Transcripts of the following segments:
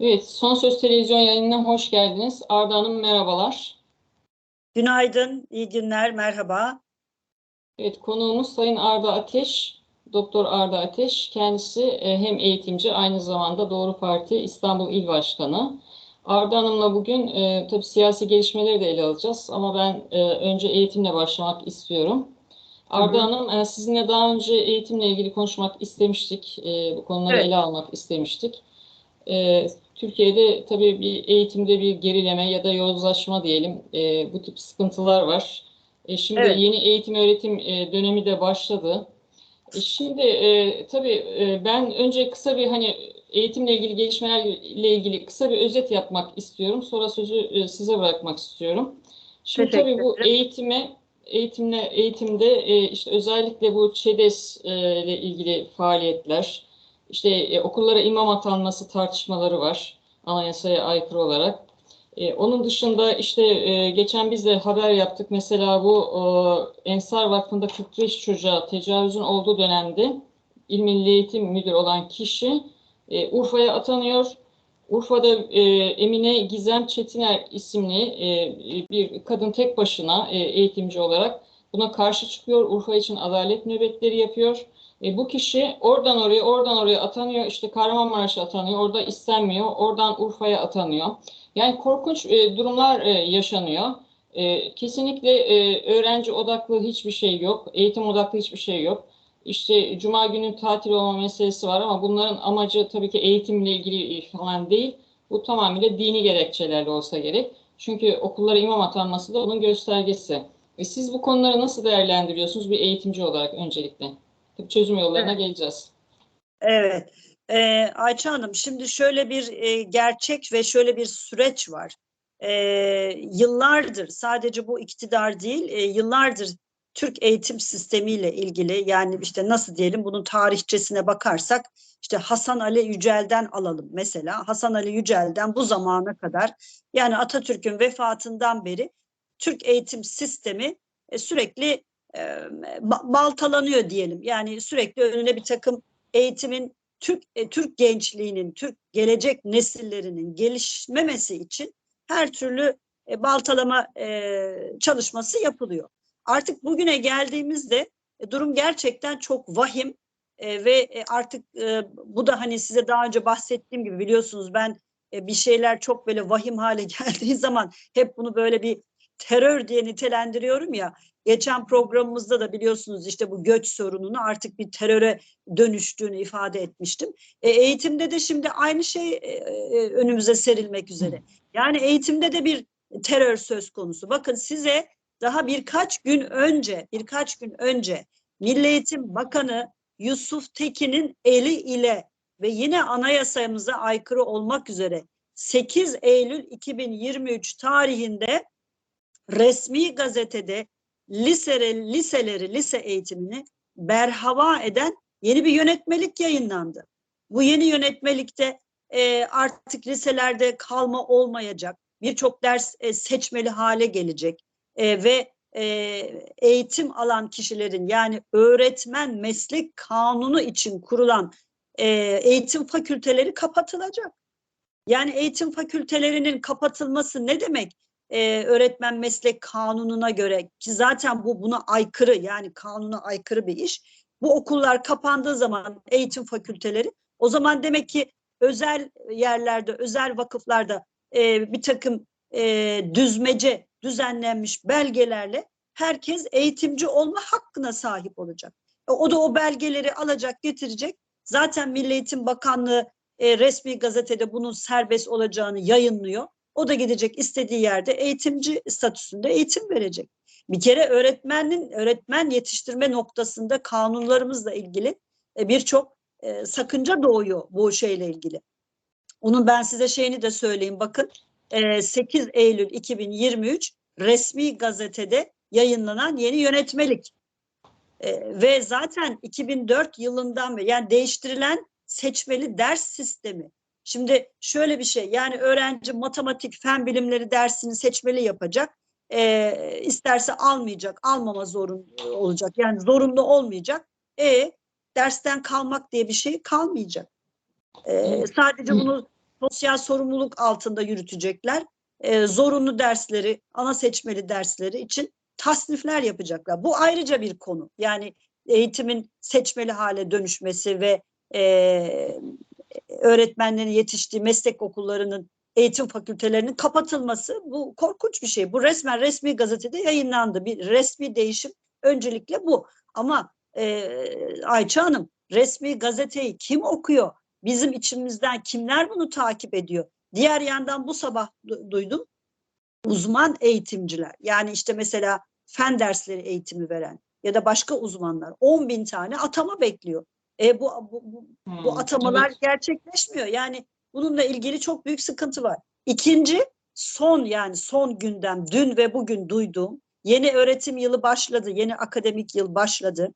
Evet, Son Söz Televizyon yayınına hoş geldiniz. Arda Hanım merhabalar. Günaydın, iyi günler, merhaba. Evet, konuğumuz Sayın Arda Ateş, Doktor Arda Ateş. Kendisi e, hem eğitimci, aynı zamanda Doğru Parti İstanbul İl Başkanı. Arda Hanım'la bugün e, tabii siyasi gelişmeleri de ele alacağız ama ben e, önce eğitimle başlamak istiyorum. Arda Hı hı. Hanım, e, sizinle daha önce eğitimle ilgili konuşmak istemiştik. E, bu konuları Evet. ele almak istemiştik. E, Türkiye'de tabii bir eğitimde bir gerileme ya da yozlaşma diyelim. E, bu tip sıkıntılar var. E, şimdi Evet. yeni eğitim öğretim e, dönemi de başladı. E, şimdi e, tabii e, ben önce kısa bir hani eğitimle ilgili gelişmelerle ilgili kısa bir özet yapmak istiyorum. Sonra sözü e, size bırakmak istiyorum. Şimdi Teşekkür tabii bu eğitime eğitimle eğitimde e, işte özellikle bu ÇEDES e, ile ilgili faaliyetler, işte e, okullara imam atanması tartışmaları var anayasaya aykırı olarak. E, onun dışında işte e, geçen biz de haber yaptık. Mesela bu e, Ensar Vakfı'nda 45 çocuğa tecavüzün olduğu dönemde İl Milli Eğitim Müdürü olan kişi e, Urfa'ya atanıyor. Urfa'da e, Emine Gizem Çetiner isimli e, bir kadın tek başına e, eğitimci olarak buna karşı çıkıyor. Urfa için adalet nöbetleri yapıyor. E, bu kişi oradan oraya, oradan oraya atanıyor. İşte Kahramanmaraş'a atanıyor. Orada istenmiyor. Oradan Urfa'ya atanıyor. Yani korkunç e, durumlar e, yaşanıyor. E, kesinlikle e, öğrenci odaklı hiçbir şey yok. Eğitim odaklı hiçbir şey yok. İşte Cuma günü tatil olma meselesi var ama bunların amacı tabii ki eğitimle ilgili falan değil. Bu tamamıyla dini gerekçelerle olsa gerek. Çünkü okullara imam atanması da onun göstergesi. E, siz bu konuları nasıl değerlendiriyorsunuz bir eğitimci olarak öncelikle? Çözüm yollarına Evet. geleceğiz. Evet, ee, Ayça Hanım, şimdi şöyle bir e, gerçek ve şöyle bir süreç var. Ee, yıllardır, sadece bu iktidar değil, e, yıllardır Türk eğitim sistemiyle ilgili, yani işte nasıl diyelim, bunun tarihçesine bakarsak, işte Hasan Ali Yücel'den alalım mesela. Hasan Ali Yücel'den bu zamana kadar, yani Atatürk'ün vefatından beri Türk eğitim sistemi e, sürekli e, baltalanıyor diyelim. Yani sürekli önüne bir takım eğitimin Türk e, Türk gençliğinin, Türk gelecek nesillerinin gelişmemesi için her türlü e, baltalama e, çalışması yapılıyor. Artık bugüne geldiğimizde durum gerçekten çok vahim ve artık bu da hani size daha önce bahsettiğim gibi biliyorsunuz ben bir şeyler çok böyle vahim hale geldiği zaman hep bunu böyle bir terör diye nitelendiriyorum ya. Geçen programımızda da biliyorsunuz işte bu göç sorununu artık bir teröre dönüştüğünü ifade etmiştim. E, eğitimde de şimdi aynı şey e, e, önümüze serilmek üzere. Yani eğitimde de bir terör söz konusu. Bakın size daha birkaç gün önce, birkaç gün önce Milli Eğitim Bakanı Yusuf Tekin'in eli ile ve yine anayasamıza aykırı olmak üzere 8 Eylül 2023 tarihinde resmi gazetede liseleri, liseleri, lise eğitimini berhava eden yeni bir yönetmelik yayınlandı. Bu yeni yönetmelikte e, artık liselerde kalma olmayacak, birçok ders e, seçmeli hale gelecek E, ve e, eğitim alan kişilerin yani öğretmen meslek kanunu için kurulan e, eğitim fakülteleri kapatılacak. Yani eğitim fakültelerinin kapatılması ne demek? Ee, öğretmen meslek kanununa göre ki zaten bu buna aykırı yani kanuna aykırı bir iş. Bu okullar kapandığı zaman eğitim fakülteleri o zaman demek ki özel yerlerde, özel vakıflarda e, bir takım e, düzmece düzenlenmiş belgelerle herkes eğitimci olma hakkına sahip olacak. E, o da o belgeleri alacak, getirecek. Zaten Milli Eğitim Bakanlığı e, resmi gazetede bunun serbest olacağını yayınlıyor. O da gidecek istediği yerde eğitimci statüsünde eğitim verecek. Bir kere öğretmenin öğretmen yetiştirme noktasında kanunlarımızla ilgili e, birçok e, sakınca doğuyor bu şeyle ilgili. Onun ben size şeyini de söyleyeyim bakın e, 8 Eylül 2023 resmi gazetede yayınlanan yeni yönetmelik E, ve zaten 2004 yılından beri yani değiştirilen seçmeli ders sistemi. Şimdi şöyle bir şey yani öğrenci matematik fen bilimleri dersini seçmeli yapacak. E, isterse almayacak, almama zorunlu olacak. Yani zorunlu olmayacak. E dersten kalmak diye bir şey kalmayacak. E, sadece bunu sosyal sorumluluk altında yürütecekler. E, zorunlu dersleri, ana seçmeli dersleri için tasnifler yapacaklar. Bu ayrıca bir konu. Yani eğitimin seçmeli hale dönüşmesi ve e, öğretmenlerin yetiştiği meslek okullarının eğitim fakültelerinin kapatılması bu korkunç bir şey. Bu resmen resmi gazetede yayınlandı. Bir resmi değişim öncelikle bu. Ama e, Ayça Hanım resmi gazeteyi kim okuyor? Bizim içimizden kimler bunu takip ediyor? Diğer yandan bu sabah du- duydum uzman eğitimciler yani işte mesela fen dersleri eğitimi veren ya da başka uzmanlar 10 bin tane atama bekliyor. E bu, bu, bu, Hmm, bu atamalar evet. gerçekleşmiyor. Yani bununla ilgili çok büyük sıkıntı var. İkinci son yani son gündem dün ve bugün duyduğum yeni öğretim yılı başladı. Yeni akademik yıl başladı.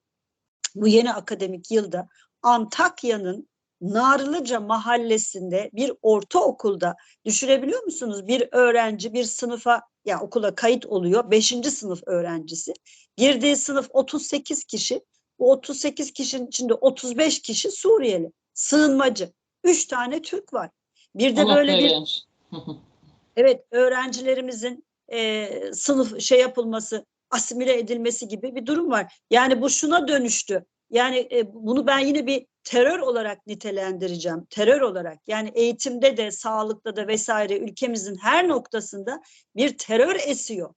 Bu yeni akademik yılda Antakya'nın Narlıca mahallesinde bir ortaokulda düşünebiliyor musunuz? Bir öğrenci bir sınıfa ya okula kayıt oluyor. Beşinci sınıf öğrencisi. Girdiği sınıf 38 kişi. Bu 38 kişinin içinde 35 kişi Suriyeli, sığınmacı. Üç tane Türk var. Bir de Allah böyle bir öğrenci. Evet öğrencilerimizin e, sınıf şey yapılması, asimile edilmesi gibi bir durum var. Yani bu şuna dönüştü. Yani e, bunu ben yine bir terör olarak nitelendireceğim. Terör olarak yani eğitimde de sağlıkta da vesaire ülkemizin her noktasında bir terör esiyor.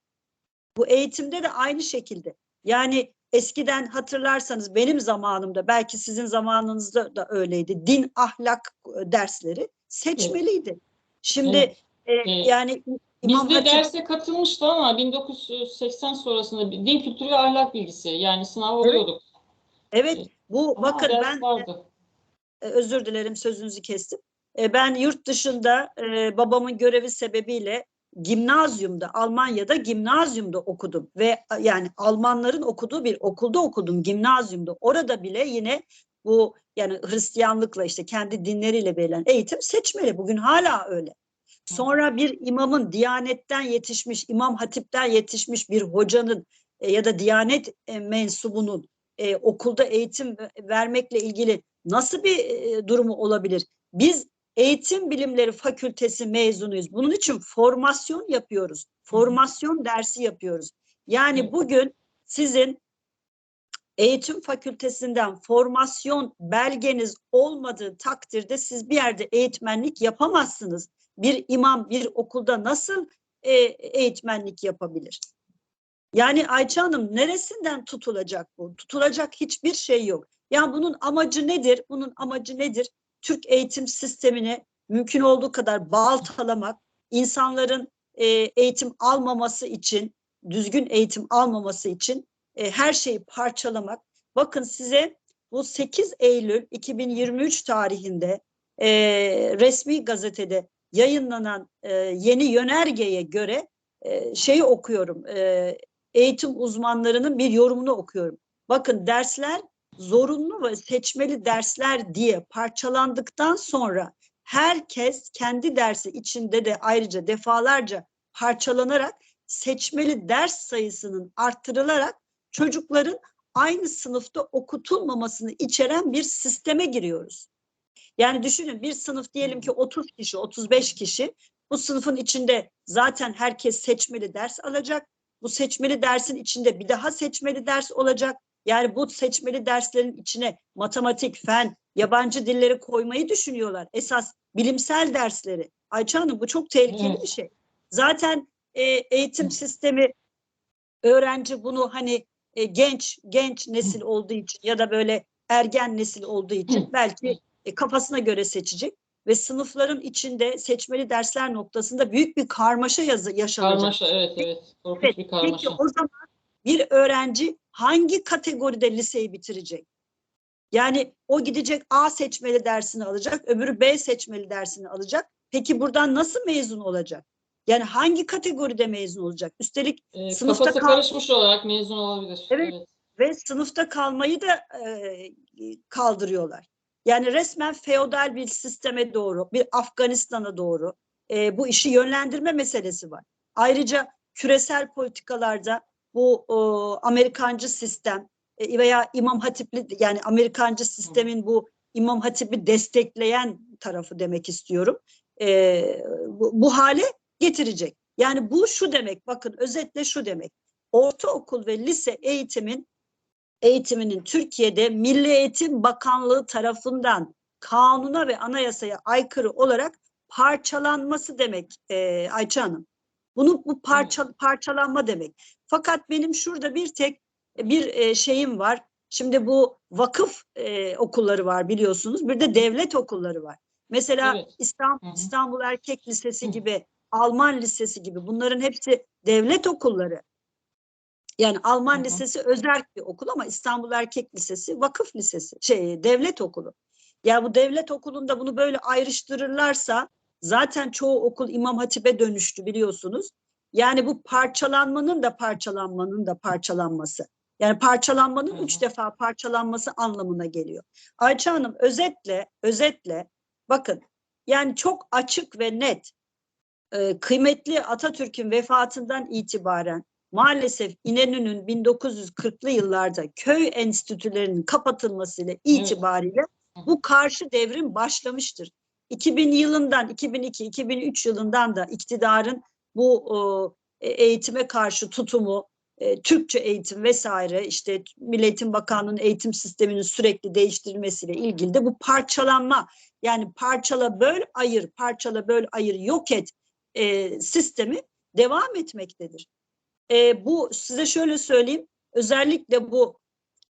Bu eğitimde de aynı şekilde. Yani eskiden hatırlarsanız benim zamanımda belki sizin zamanınızda da öyleydi. Din ahlak e, dersleri seçmeliydi. Şimdi Evet. e, Evet. yani İmam de Hatip derse katılmıştı ama 1980 sonrasında din kültürü ve ahlak bilgisi yani sınav oluyorduk. evet Evet. bu Ama bakın ben vardı. e, özür dilerim sözünüzü kestim. E, ben yurt dışında e, babamın görevi sebebiyle gimnazyumda Almanya'da gimnazyumda okudum ve yani Almanların okuduğu bir okulda okudum gimnazyumda. Orada bile yine bu yani Hristiyanlıkla işte kendi dinleriyle verilen eğitim seçmeli. Bugün hala öyle. Sonra bir imamın Diyanet'ten yetişmiş, İmam Hatip'ten yetişmiş bir hocanın e, ya da Diyanet e, mensubunun e, okulda eğitim ve- vermekle ilgili nasıl bir e, durumu olabilir? Biz eğitim bilimleri fakültesi mezunuyuz. Bunun için formasyon yapıyoruz. Formasyon dersi yapıyoruz. Yani bugün sizin eğitim fakültesinden formasyon belgeniz olmadığı takdirde siz bir yerde eğitmenlik yapamazsınız. Bir imam bir okulda nasıl e, eğitmenlik yapabilir? Yani Ayça Hanım neresinden tutulacak bu? Tutulacak hiçbir şey yok. Ya bunun amacı nedir? Bunun amacı nedir? Türk eğitim sistemine mümkün olduğu kadar baltalamak, insanların e, eğitim almaması için, düzgün eğitim almaması için e, her şeyi parçalamak. Bakın size bu 8 Eylül 2023 tarihinde e, resmi gazetede yayınlanan e, yeni yönergeye göre e, şeyi okuyorum. E, eğitim uzmanlarının bir yorumunu okuyorum. Bakın dersler zorunlu ve seçmeli dersler diye parçalandıktan sonra herkes kendi dersi içinde de ayrıca defalarca parçalanarak seçmeli ders sayısının arttırılarak çocukların aynı sınıfta okutulmamasını içeren bir sisteme giriyoruz. Yani düşünün bir sınıf diyelim ki 30 kişi, 35 kişi. Bu sınıfın içinde zaten herkes seçmeli ders alacak. Bu seçmeli dersin içinde bir daha seçmeli ders olacak. Yani bu seçmeli derslerin içine matematik, fen, yabancı dilleri koymayı düşünüyorlar. Esas bilimsel dersleri. Ayça Hanım bu çok tehlikeli Evet. bir şey. Zaten e, eğitim sistemi öğrenci bunu hani e, genç genç nesil olduğu için ya da böyle ergen nesil olduğu için belki e, kafasına göre seçecek ve sınıfların içinde seçmeli dersler noktasında büyük bir karmaşa yazı yaşanacak. Karmaşa evet evet. Korkunç Evet, bir karmaşa. Peki o zaman bir öğrenci hangi kategoride liseyi bitirecek? Yani o gidecek A seçmeli dersini alacak, öbürü B seçmeli dersini alacak. Peki buradan nasıl mezun olacak? Yani hangi kategoride mezun olacak? Üstelik Ee, sınıfta kafası kal- karışmış olarak mezun olabilir. Evet. ve sınıfta kalmayı da e, kaldırıyorlar. Yani resmen feodal bir sisteme doğru, bir Afganistan'a doğru e, bu işi yönlendirme meselesi var. Ayrıca küresel politikalarda bu e, Amerikancı sistem e, veya İmam Hatipli yani Amerikancı sistemin bu İmam Hatip'i destekleyen tarafı demek istiyorum. e, bu, bu hale getirecek. Yani bu şu demek bakın özetle şu demek. Ortaokul ve lise eğitimin eğitiminin Türkiye'de Milli Eğitim Bakanlığı tarafından kanuna ve anayasaya aykırı olarak parçalanması demek e, Ayça Hanım. Bunu bu parça, parçalanma demek. Fakat benim şurada bir tek bir e, şeyim var. Şimdi bu vakıf e, okulları var biliyorsunuz. Bir de devlet okulları var. Mesela Evet. İstanbul, Hı hı. İstanbul Erkek Lisesi Hı. gibi, Alman Lisesi gibi bunların hepsi devlet okulları. Yani Alman Hı hı. Lisesi özerk bir okul ama İstanbul Erkek Lisesi vakıf lisesi, şey devlet okulu. Ya bu devlet okulunda bunu böyle ayrıştırırlarsa zaten çoğu okul İmam Hatip'e dönüştü biliyorsunuz. Yani bu parçalanmanın da parçalanmanın da parçalanması. Yani parçalanmanın Hı üç defa parçalanması anlamına geliyor. Ayça Hanım özetle, özetle bakın yani çok açık ve net e, kıymetli Atatürk'ün vefatından itibaren maalesef İnönü'nün 1940'lı yıllarda köy enstitülerinin kapatılmasıyla itibariyle bu karşı devrim başlamıştır. 2000 yılından 2002-2003 yılından da iktidarın bu e, eğitime karşı tutumu, e, Türkçe eğitim vesaire işte Milli Eğitim Bakanlığı'nın eğitim sisteminin sürekli değiştirilmesiyle ilgili de bu parçalanma yani parçala böl ayır, parçala böl ayır yok et e, sistemi devam etmektedir. E, bu size şöyle söyleyeyim özellikle bu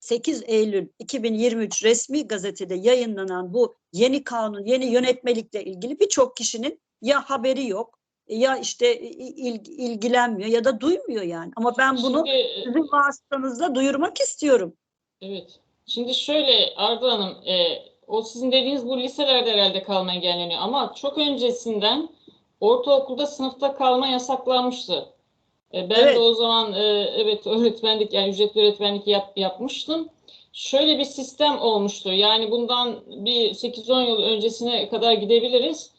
8 Eylül 2023 resmi gazetede yayınlanan bu yeni kanun, yeni yönetmelikle ilgili birçok kişinin ya haberi yok ya işte il- ilgilenmiyor ya da duymuyor yani. Ama ben bunu Şimdi, e, sizin vasıtanızla duyurmak istiyorum. Evet. Şimdi şöyle Arda Hanım, e, o sizin dediğiniz bu liselerde herhalde kalma engelleniyor ama çok öncesinden ortaokulda sınıfta kalma yasaklanmıştı. E, ben Evet. de o zaman e, evet öğretmenlik yani ücretli öğretmenlik yap, yapmıştım. Şöyle bir sistem olmuştu. Yani bundan bir 8-10 yıl öncesine kadar gidebiliriz.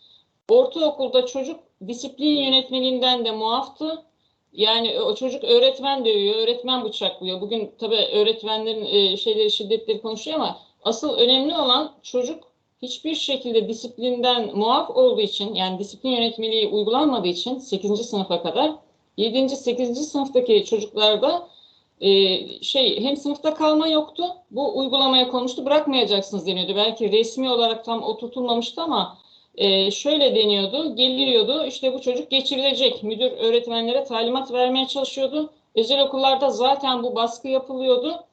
Ortaokulda çocuk disiplin yönetmeliğinden de muaftı. Yani o çocuk öğretmen dövüyor, öğretmen bıçaklıyor. Bugün tabii öğretmenlerin e, şeyleri, şiddetleri konuşuyor ama asıl önemli olan çocuk hiçbir şekilde disiplinden muaf olduğu için yani disiplin yönetmeliği uygulanmadığı için 8. sınıfa kadar 7. 8. sınıftaki çocuklarda e, şey hem sınıfta kalma yoktu. Bu uygulamaya konmuştu. Bırakmayacaksınız deniyordu. Belki resmi olarak tam oturtulmamıştı ama e, şöyle deniyordu. Geliriyordu. işte bu çocuk geçirilecek. Müdür öğretmenlere talimat vermeye çalışıyordu. Özel okullarda zaten bu baskı yapılıyordu.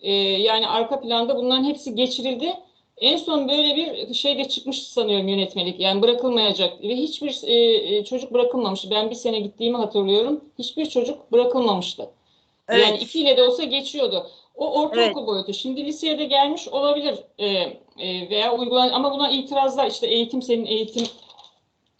E, yani arka planda bunların hepsi geçirildi. En son böyle bir şey de çıkmıştı sanıyorum yönetmelik. Yani bırakılmayacak ve hiçbir e, e, çocuk bırakılmamıştı. Ben bir sene gittiğimi hatırlıyorum. Hiçbir çocuk bırakılmamıştı. Evet. Yani ikiyle de olsa geçiyordu. O ortaokul boyutu. Şimdi liseye de gelmiş olabilir e, e, veya uygulan ama buna itirazlar işte eğitim senin eğitim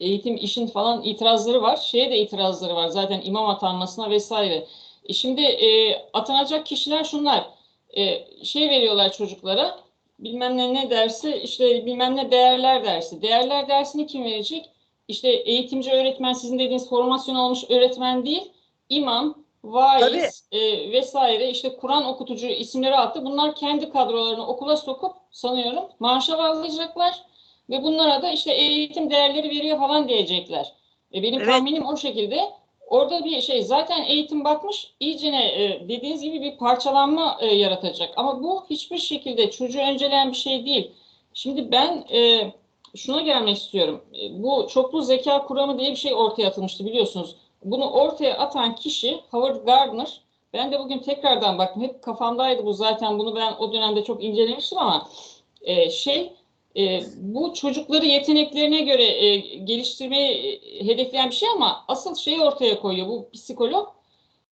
eğitim işin falan itirazları var. Şeye de itirazları var zaten imam atanmasına vesaire. E şimdi e, atanacak kişiler şunlar. E, şey veriyorlar çocuklara bilmem ne ne dersi işte bilmem ne değerler dersi. Değerler dersini kim verecek? İşte eğitimci öğretmen sizin dediğiniz formasyon almış öğretmen değil. imam, vaiz e, vesaire işte Kur'an okutucu isimleri attı. Bunlar kendi kadrolarını okula sokup sanıyorum maaşa bağlayacaklar ve bunlara da işte eğitim değerleri veriyor falan diyecekler. E, benim Evet. tahminim o şekilde. Orada bir şey zaten eğitim bakmış iyicene e, dediğiniz gibi bir parçalanma e, yaratacak. Ama bu hiçbir şekilde çocuğu önceleyen bir şey değil. Şimdi ben e, şuna gelmek istiyorum. E, bu çoklu zeka kuramı diye bir şey ortaya atılmıştı biliyorsunuz. Bunu ortaya atan kişi Howard Gardner. Ben de bugün tekrardan baktım. Hep kafamdaydı bu zaten. Bunu ben o dönemde çok incelemiştim ama e, şey e, bu çocukları yeteneklerine göre e, geliştirmeyi e, hedefleyen bir şey ama asıl şeyi ortaya koyuyor bu psikolog.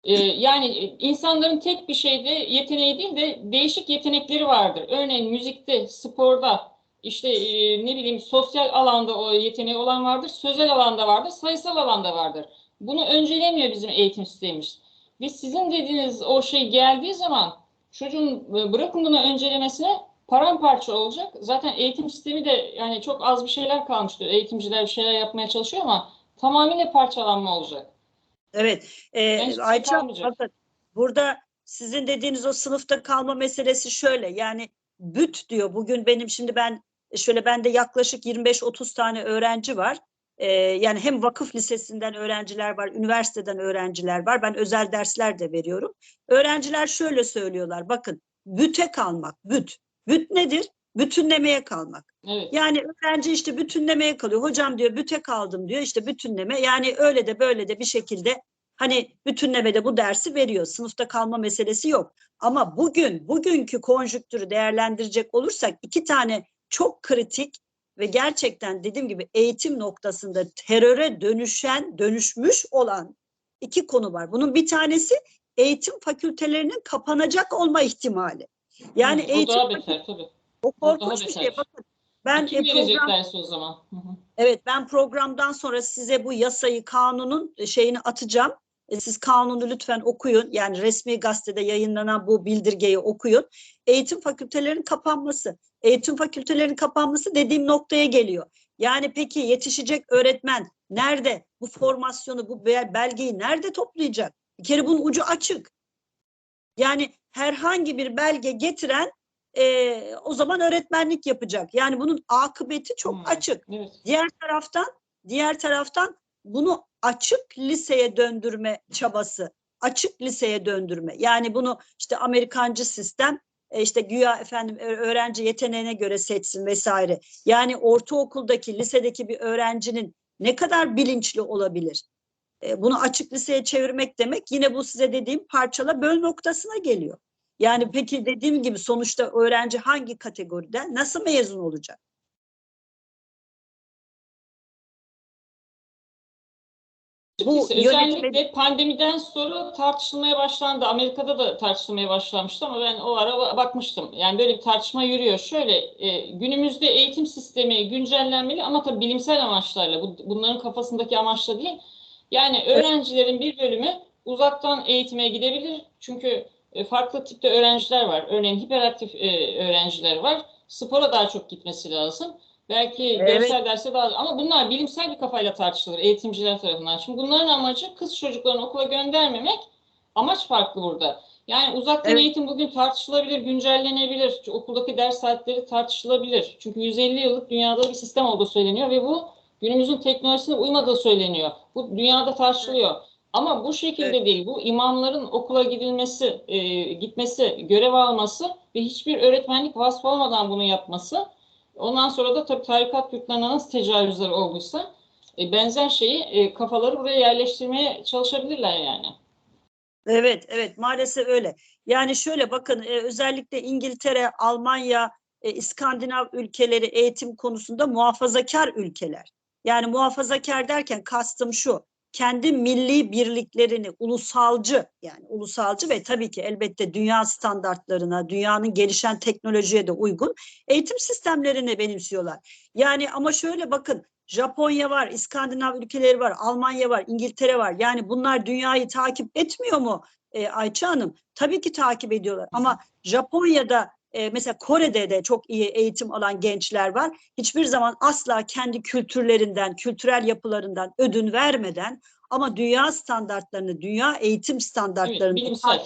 E, yani insanların tek bir şeyde yeteneği değil de değişik yetenekleri vardır. Örneğin müzikte, sporda, işte e, ne bileyim sosyal alanda o yeteneği olan vardır, sözel alanda vardır, sayısal alanda vardır. Bunu öncelemiyor bizim eğitim sistemimiz. Ve sizin dediğiniz o şey geldiği zaman çocuğun e, bırakın bunu öncelemesine paramparça olacak. Zaten eğitim sistemi de yani çok az bir şeyler kalmıştır. Eğitimciler bir şeyler yapmaya çalışıyor ama tamamıyla parçalanma olacak. Evet. Yani hiçbir şey Ayça bakın burada sizin dediğiniz o sınıfta kalma meselesi şöyle yani büt diyor bugün benim şimdi ben şöyle bende yaklaşık 25-30 tane öğrenci var. E, yani hem vakıf lisesinden öğrenciler var, üniversiteden öğrenciler var. Ben özel dersler de veriyorum. Öğrenciler şöyle söylüyorlar. Bakın büte kalmak, büt. Büt nedir? Bütünlemeye kalmak. Evet. Yani öğrenci işte bütünlemeye kalıyor. Hocam diyor büte kaldım diyor. İşte bütünleme yani öyle de böyle de bir şekilde hani bütünlemede bu dersi veriyor. Sınıfta kalma meselesi yok. Ama bugün bugünkü konjüktürü değerlendirecek olursak iki tane çok kritik ve gerçekten dediğim gibi eğitim noktasında teröre dönüşen, dönüşmüş olan iki konu var. Bunun bir tanesi eğitim fakültelerinin kapanacak olma ihtimali. Yani Hı, eğitim daha beter tabii. o korkunç bir şey. Bakın ben Kim e, program o zaman? Hı hı. Evet ben programdan sonra size bu yasayı, kanunun e, şeyini atacağım. E, Siz kanunu lütfen okuyun. Yani resmi gazetede yayınlanan bu bildirgeyi okuyun. Eğitim fakültelerinin kapanması. Eğitim fakültelerinin kapanması dediğim noktaya geliyor. Yani peki yetişecek öğretmen nerede? Bu formasyonu, bu be- belgeyi nerede toplayacak? Bir kere bunun ucu açık. Yani herhangi bir belge getiren e, o zaman öğretmenlik yapacak. Yani bunun akıbeti çok Hmm. açık. Evet. Diğer taraftan diğer taraftan bunu açık liseye döndürme çabası, açık liseye döndürme. Yani bunu işte Amerikancı sistem e, işte güya efendim öğrenci yeteneğine göre seçsin vesaire. Yani ortaokuldaki, lisedeki bir öğrencinin ne kadar bilinçli olabilir? E, Bunu açık liseye çevirmek demek yine bu size dediğim parçala böl noktasına geliyor. Yani peki dediğim gibi sonuçta öğrenci hangi kategoride nasıl mezun olacak? Bu yönetme- özellikle pandemiden sonra tartışılmaya başlandı. Amerika'da da tartışılmaya başlanmıştı ama ben o ara ba- bakmıştım. Yani böyle bir tartışma yürüyor. Şöyle e, günümüzde eğitim sistemi güncellenmeli ama tabii bilimsel amaçlarla. Bu, bunların kafasındaki amaçla değil. Yani öğrencilerin bir bölümü uzaktan eğitime gidebilir. Çünkü e, farklı tipte öğrenciler var. Örneğin hiperaktif e, öğrenciler var. Spora daha çok gitmesi lazım. Belki Evet. görsel derse daha ama bunlar bilimsel bir kafayla tartışılır eğitimciler tarafından. Şimdi bunların amacı kız çocuklarını okula göndermemek. Amaç farklı burada. Yani uzaktan Evet. eğitim bugün tartışılabilir, güncellenebilir. Okuldaki ders saatleri tartışılabilir. Çünkü 150 yıllık dünyada bir sistem olduğu söyleniyor ve bu günümüzün teknolojisine uymadığı söyleniyor. Bu dünyada tartışılıyor. Ama bu şekilde değil. Bu imamların okula gidilmesi, e, gitmesi, görev alması ve hiçbir öğretmenlik vasfı olmadan bunu yapması. Ondan sonra da tabii tarikat yurtlarına nasıl tecavüzler olduysa e, benzer şeyi e, kafaları buraya yerleştirmeye çalışabilirler yani. Evet, evet maalesef öyle. Yani şöyle bakın e, özellikle İngiltere, Almanya, e, İskandinav ülkeleri eğitim konusunda muhafazakar ülkeler. Yani muhafazakar derken kastım şu. Kendi milli birliklerini ulusalcı yani ulusalcı ve tabii ki elbette dünya standartlarına, dünyanın gelişen teknolojiye de uygun eğitim sistemlerini benimsiyorlar. Yani ama şöyle bakın Japonya var, İskandinav ülkeleri var, Almanya var, İngiltere var. Yani bunlar dünyayı takip etmiyor mu e, Ayça Hanım? Tabii ki takip ediyorlar ama Japonya'da e, mesela Kore'de de çok iyi eğitim alan gençler var. Hiçbir zaman asla kendi kültürlerinden, kültürel yapılarından ödün vermeden ama dünya standartlarını, dünya eğitim Evet, standartlarını bilimsel.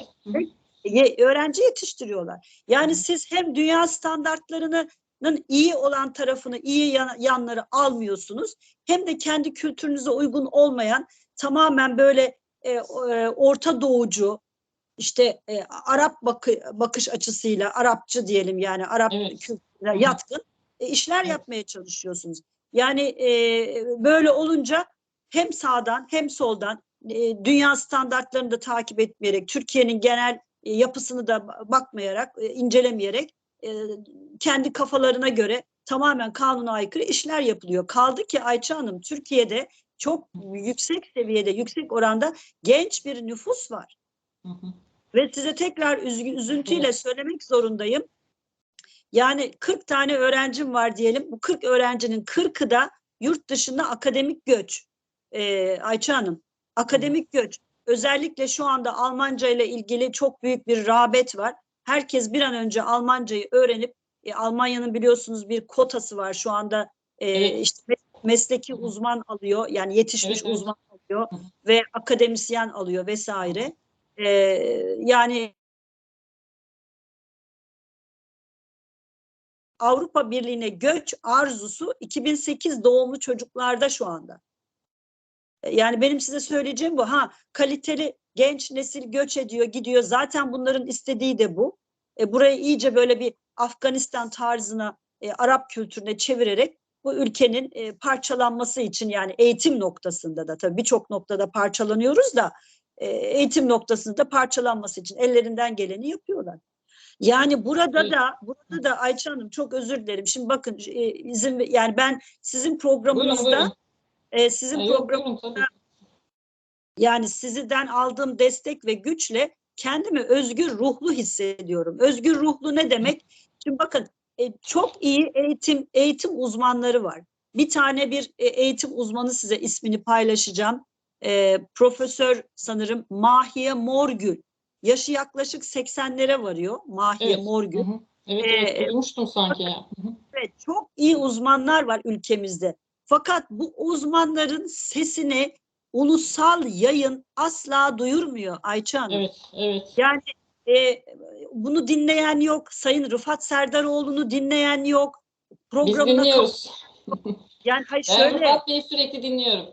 Ye- öğrenci yetiştiriyorlar. Yani Hı. siz hem dünya standartlarının iyi olan tarafını, iyi yan- yanları almıyorsunuz hem de kendi kültürünüze uygun olmayan tamamen böyle e, e, Orta Doğucu işte e, Arap bakı, bakış açısıyla Arapçı diyelim yani Arap Evet. kültürüne yatkın e, işler Evet. yapmaya çalışıyorsunuz. Yani e, böyle olunca hem sağdan hem soldan e, dünya standartlarını da takip etmeyerek Türkiye'nin genel e, yapısını da bakmayarak, e, incelemeyerek e, kendi kafalarına göre tamamen kanuna aykırı işler yapılıyor. Kaldı ki Ayça Hanım Türkiye'de çok yüksek seviyede, yüksek oranda genç bir nüfus var. Hı hı. Ve size tekrar üzüntüyle söylemek zorundayım. Yani 40 tane öğrencim var diyelim. Bu 40 öğrencinin 40'ı da yurt dışında akademik göç. Ee, Ayça Hanım, akademik göç. Özellikle şu anda Almanca ile ilgili çok büyük bir rağbet var. Herkes bir an önce Almancayı öğrenip e, Almanya'nın biliyorsunuz bir kotası var şu anda. E, Evet. işte mes- mesleki uzman alıyor. Yani yetişmiş Evet, evet. uzman alıyor ve akademisyen alıyor vesaire. Ee, yani Avrupa Birliği'ne göç arzusu 2008 doğumlu çocuklarda şu anda. E, Yani benim size söyleyeceğim bu. Ha kaliteli genç nesil göç ediyor, gidiyor. Zaten bunların istediği de bu. E, burayı iyice böyle bir Afganistan tarzına, e, Arap kültürüne çevirerek bu ülkenin e, parçalanması için yani eğitim noktasında da tabii birçok noktada parçalanıyoruz da e, eğitim noktasında parçalanması için ellerinden geleni yapıyorlar. Yani burada Evet. da burada da Ayça Hanım çok özür dilerim. Şimdi bakın e, izin yani ben sizin Buyurun programınızda buyurun. e, sizin Ha, yok, program buyurun tabii. yani sizden aldığım destek ve güçle kendimi özgür ruhlu hissediyorum. Özgür ruhlu ne demek? Şimdi bakın e, çok iyi eğitim eğitim uzmanları var. Bir tane bir e, eğitim uzmanı size ismini paylaşacağım. E, Profesör sanırım Mahiye Morgül. Yaşı yaklaşık 80'lere varıyor Mahiye Evet. Morgül. Hı hı. Evet Ee, evet duymuştum sanki ya. Hı hı. Evet, çok iyi uzmanlar var ülkemizde. Fakat bu uzmanların sesini ulusal yayın asla duyurmuyor Ayça Hanım. Evet evet. Yani e, bunu dinleyen yok. Sayın Rıfat Serdaroğlu'nu dinleyen yok. Biz Programına dinliyoruz. kap- yani hayır Ben şöyle Rıfat Bey'i sürekli dinliyorum.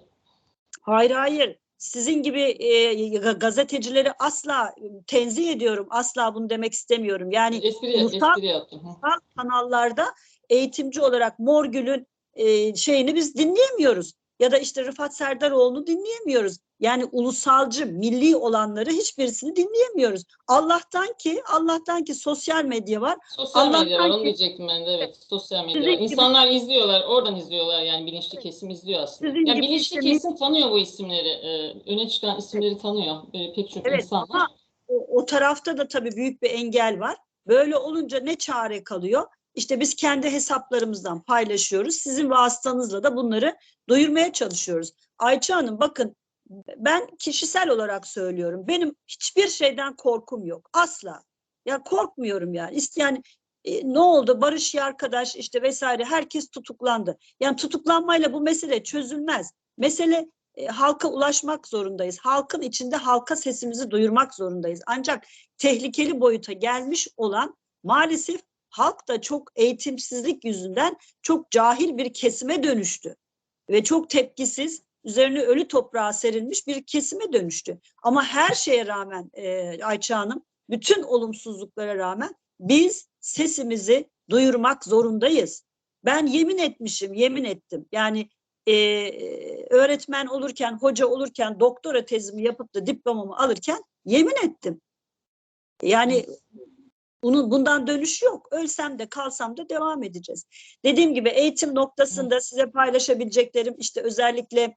Hayır hayır sizin gibi e, ga- gazetecileri asla tenzih ediyorum. Asla bunu demek istemiyorum. Yani Espri, ulusal kanallarda eğitimci olarak Morgül'ün e, şeyini biz dinleyemiyoruz. Ya da işte Rıfat Serdaroğlu'nu dinleyemiyoruz. Yani ulusalcı, milli olanları hiçbirisini dinleyemiyoruz. Allah'tan ki, Allah'tan ki sosyal medya var. Sosyal Allah'tan medya var onu ki- diyecektim ben de evet. Sosyal medya var. gibi- İnsanlar izliyorlar. Oradan izliyorlar yani bilinçli kesim izliyor aslında. Sizin Ya gibi bilinçli işte kesim tanıyor bu isimleri. Ee, öne çıkan isimleri tanıyor. Böyle pek çok Evet, insan var. ama o, o tarafta da tabii büyük bir engel var. Böyle olunca ne çare kalıyor? İşte biz kendi hesaplarımızdan paylaşıyoruz. Sizin vasıtanızla da bunları duyurmaya çalışıyoruz. Ayça Hanım bakın ben kişisel olarak söylüyorum. Benim hiçbir şeyden korkum yok. Asla. Ya korkmuyorum yani. Yani e, ne oldu? Barış arkadaş işte vesaire herkes tutuklandı. Yani tutuklanmayla bu mesele çözülmez. Mesele e, halka ulaşmak zorundayız. Halkın içinde halka sesimizi duyurmak zorundayız. Ancak tehlikeli boyuta gelmiş olan maalesef halk da çok eğitimsizlik yüzünden çok cahil bir kesime dönüştü. Ve çok tepkisiz, üzerine ölü toprağa serilmiş bir kesime dönüştü. Ama her şeye rağmen e, Ayça Hanım, bütün olumsuzluklara rağmen biz sesimizi duyurmak zorundayız. Ben yemin etmişim, yemin ettim. Yani e, öğretmen olurken, hoca olurken, doktora tezimi yapıp da diplomamı alırken yemin ettim. Yani bunun bundan dönüş yok. Ölsem de kalsam da devam edeceğiz. Dediğim gibi eğitim noktasında size paylaşabileceklerim işte özellikle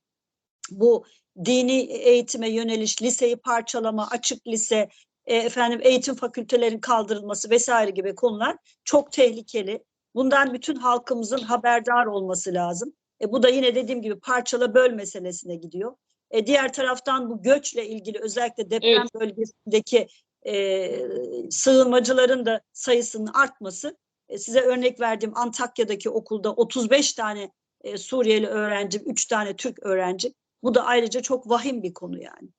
bu dini eğitime yöneliş, liseyi parçalama, açık lise, e, efendim eğitim fakültelerin kaldırılması vesaire gibi konular çok tehlikeli. Bundan bütün halkımızın haberdar olması lazım. E, bu da yine dediğim gibi parçala böl meselesine gidiyor. E, diğer taraftan bu göçle ilgili özellikle deprem Evet. bölgesindeki e, sığınmacıların da sayısının artması. E, size örnek verdiğim Antakya'daki okulda 35 tane e, Suriyeli öğrenci, 3 tane Türk öğrenci. Bu da ayrıca çok vahim bir konu yani.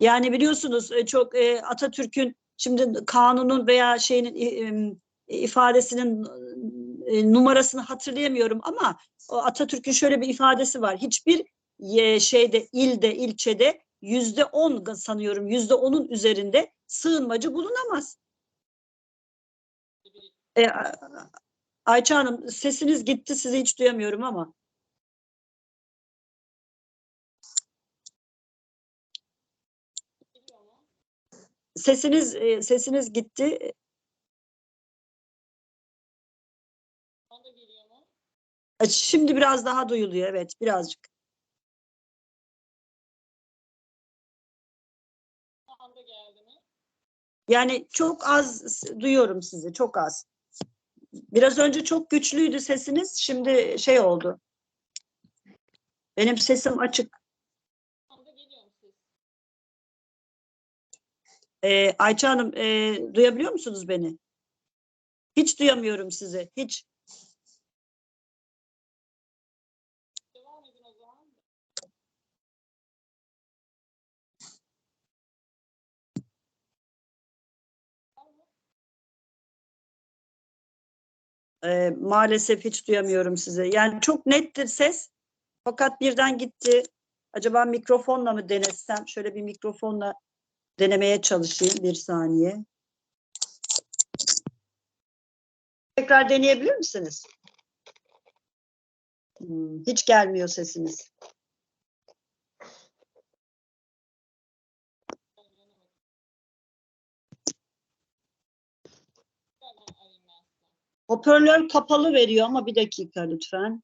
Yani biliyorsunuz e, çok e, Atatürk'ün şimdi kanunun veya şeyinin e, ifadesinin e, numarasını hatırlayamıyorum ama Atatürk'ün şöyle bir ifadesi var. Hiçbir şeyde ilde ilçede yüzde on sanıyorum yüzde onun üzerinde sığınmacı bulunamaz. Ayça Hanım sesiniz gitti sizi hiç duyamıyorum ama. Sesiniz e, sesiniz gitti. E, Şimdi biraz daha duyuluyor evet birazcık. Yani çok az duyuyorum sizi çok az. Biraz önce çok güçlüydü sesiniz şimdi şey oldu. Benim sesim açık. Ee, Ayça Hanım e, duyabiliyor musunuz beni? Hiç duyamıyorum sizi hiç. Ee, maalesef hiç duyamıyorum sizi. Yani çok nettir ses fakat birden gitti. Acaba mikrofonla mı denesem? Şöyle bir mikrofonla denemeye çalışayım bir saniye. Tekrar deneyebilir misiniz? Hmm, hiç gelmiyor sesiniz. Hoparlör kapalı veriyor ama bir dakika lütfen.